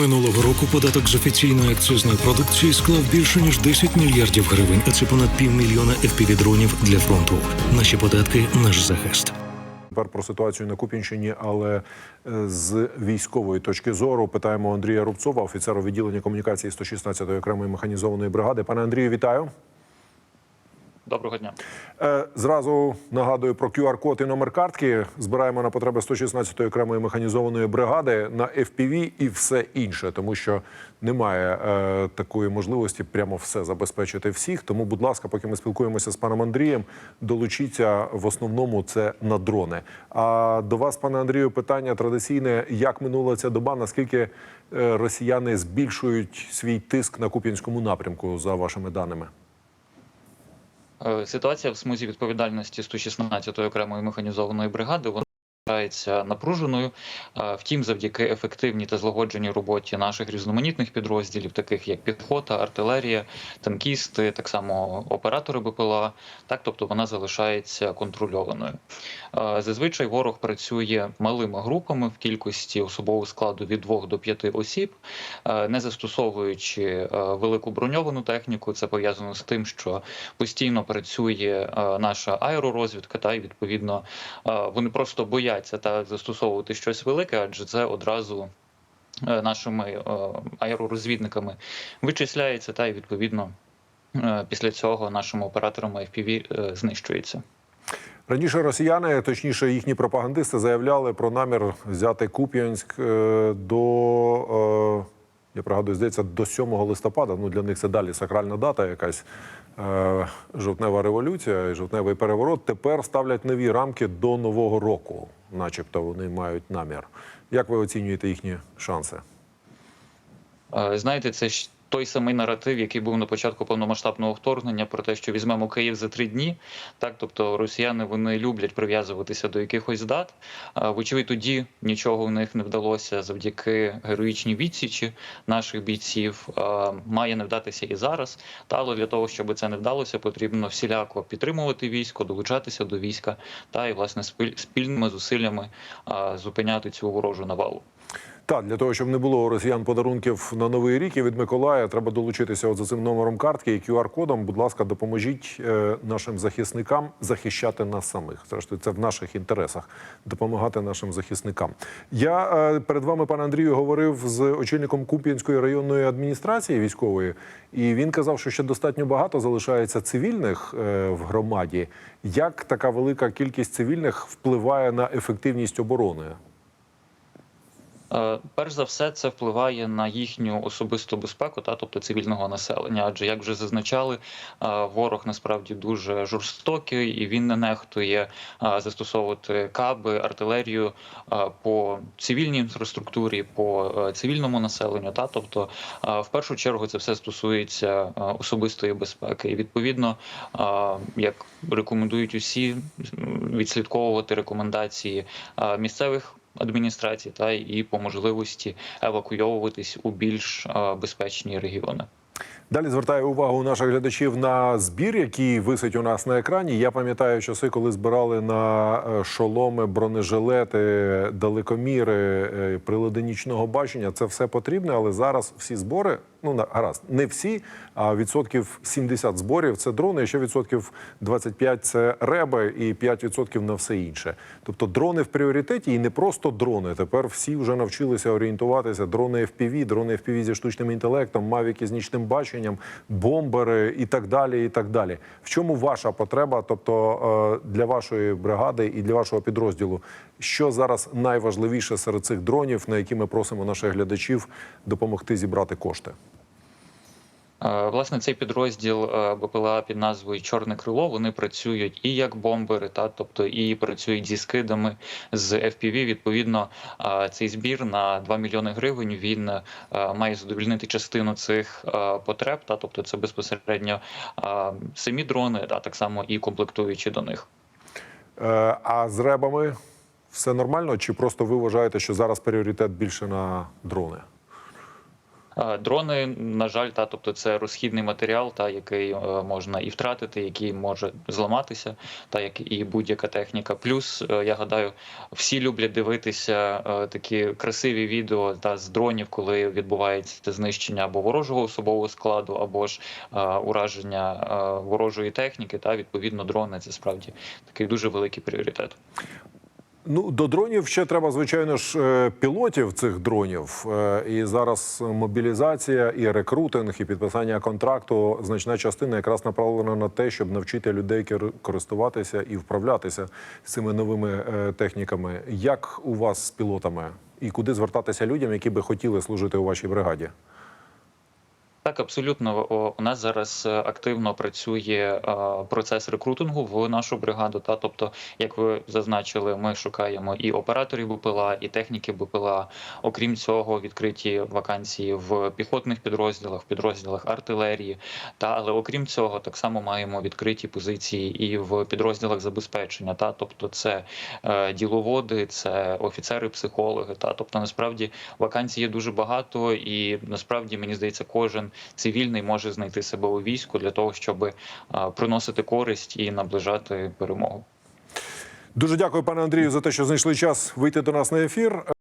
Минулого року податок з офіційної акцизної продукції склав більше ніж 10 мільярдів гривень, а це понад півмільйона FPV-дронів для фронту. Наші податки наш захист. Тепер про ситуацію на Куп'янщині, але е, з військової точки зору питаємо Андрія Рубцова, офіцера відділення комунікації 116-ї окремої механізованої бригади. Пане Андрію, вітаю. Доброго дня. Е, Зразу нагадую про QR-код і номер картки. Збираємо на потреби 116-ї окремої механізованої бригади на FPV і все інше, тому що немає е, такої можливості прямо все забезпечити всіх. Тому, будь ласка, поки ми спілкуємося з паном Андрієм, долучіться в основному це на дрони. А до вас, пане Андрію, питання традиційне: як минула ця доба? Наскільки е, росіяни збільшують свій тиск на Куп'янському напрямку за вашими даними? Е, Ситуація в смузі відповідальності 116-ї окремої механізованої бригади залишається напруженою. Втім, завдяки ефективній та злагодженій роботі наших різноманітних підрозділів, таких як піхота, артилерія, танкісти, так само оператори БПЛА, так тобто вона залишається контрольованою. Зазвичай ворог працює малими групами в кількості особового складу від 2 до 5 осіб, не застосовуючи велику броньовану техніку. Це пов'язано з тим, що постійно працює наша аеророзвідка, та й відповідно вони просто бояться та застосовувати щось велике, адже це одразу. е, Нашими е, аеророзвідниками вичисляється, та й відповідно е, після цього нашими операторами FPV знищується. Раніше росіяни, точніше їхні пропагандисти, заявляли про намір взяти Куп'янськ до, пригадую, здається, до 7 листопада. Ну для них це далі сакральна дата, якась е, жовтнева революція і жовтневий переворот. Тепер ставлять нові рамки до нового року, начебто вони мають намір. Як ви оцінюєте їхні шанси? Е, Знаєте, це той самий наратив, який був на початку повномасштабного вторгнення, про те, що візьмемо Київ за три дні. Так, тобто росіяни вони люблять прив'язуватися до якихось дат. Вочевидь, тоді нічого в них не вдалося завдяки героїчній відсічі наших бійців. Має не вдатися і зараз. Та але для того, щоб це не вдалося, потрібно всіляко підтримувати військо, долучатися до війська та і власне спіль- спільними зусиллями зупиняти цю ворожу навалу. Так, для того, щоб не було росіян подарунків на новий рік і від Миколая, треба долучитися от за цим номером картки і QR-кодом. Будь ласка, допоможіть е, нашим захисникам захищати нас самих. Зрештою, це в наших інтересах допомагати нашим захисникам. Я е, перед вами, пане Андрію, говорив з очільником Куп'янської районної адміністрації військової, і він казав, що ще достатньо багато залишається цивільних е, в громаді. Як така велика кількість цивільних впливає на ефективність оборони? Е, Перш за все, це впливає на їхню особисту безпеку, та тобто цивільного населення. Адже як вже зазначали, е, ворог насправді дуже жорстокий і він не нехтує е, застосовувати каби, артилерію по цивільній інфраструктурі, по цивільному населенню. Та тобто, в першу чергу, це все стосується особистої безпеки. І відповідно, як рекомендують усі, відслідковувати рекомендації місцевих адміністрації та і по можливості евакуйовуватись у більш е, безпечні регіони. Далі звертаю увагу наших глядачів на збір, який висить у нас на екрані. Я пам'ятаю часи, коли збирали на е, шоломи, бронежилети, далекоміри, е, прилади нічного бачення. Це все потрібне, але зараз всі збори, ну гаразд, не всі, а відсотків 70 зборів це дрони, ще відсотків 25 – це реби, і 5% на все інше. Тобто дрони в пріоритеті, і не просто дрони. Тепер всі вже навчилися орієнтуватися. Дрони FPV, дрони FPV зі штучним інтелектом, мавіки з нічним баченням, бомбери і так далі. І так далі. В чому ваша потреба? Тобто е, для вашої бригади і для вашого підрозділу, що зараз найважливіше серед цих дронів, на які ми просимо наших глядачів допомогти зібрати кошти? Е, Власне, цей підрозділ е, БПЛА під назвою Чорне крило вони працюють і як бомбери, та тобто і працюють зі скидами з FPV. Відповідно, е, цей збір на 2 мільйони гривень він має задовільнити частину цих потреб. Та тобто, це безпосередньо самі дрони, а так само і комплектуючі до них. А з ребами все нормально? Чи просто ви вважаєте, що зараз пріоритет більше на дрони? Дрони, на жаль, та тобто це розхідний матеріал, та який е, можна і втратити, який може зламатися, та як і будь-яка техніка. Плюс е, я гадаю, всі люблять дивитися е, такі красиві відео та з дронів, коли відбувається знищення або ворожого особового складу, або ж ураження ворожої техніки. Та відповідно дрони це справді такий дуже великий пріоритет. Ну, до дронів ще треба, звичайно ж, е, пілотів цих дронів. Е, І зараз мобілізація, і рекрутинг, і підписання контракту. Значна частина якраз направлена на те, щоб навчити людей користуватися і вправлятися з цими новими е, техніками. Як у вас з пілотами? І куди звертатися людям, які би хотіли служити у вашій бригаді? Так, абсолютно. У нас зараз е, активно працює е, процес рекрутингу в нашу бригаду. Та тобто, як ви зазначили, ми шукаємо і операторів БПЛА, і техніки БПЛА. Окрім цього, відкриті вакансії в піхотних підрозділах, в підрозділах артилерії. Та але окрім цього, так само маємо відкриті позиції і в підрозділах забезпечення. Та тобто, це е, діловоди, це офіцери-психологи. Та тобто, насправді вакансій є дуже багато, і насправді мені здається, кожен цивільний може знайти себе у війську для того, щоб приносити користь і наближати перемогу. Дуже дякую, пане Андрію, за те, що знайшли час вийти до нас на ефір.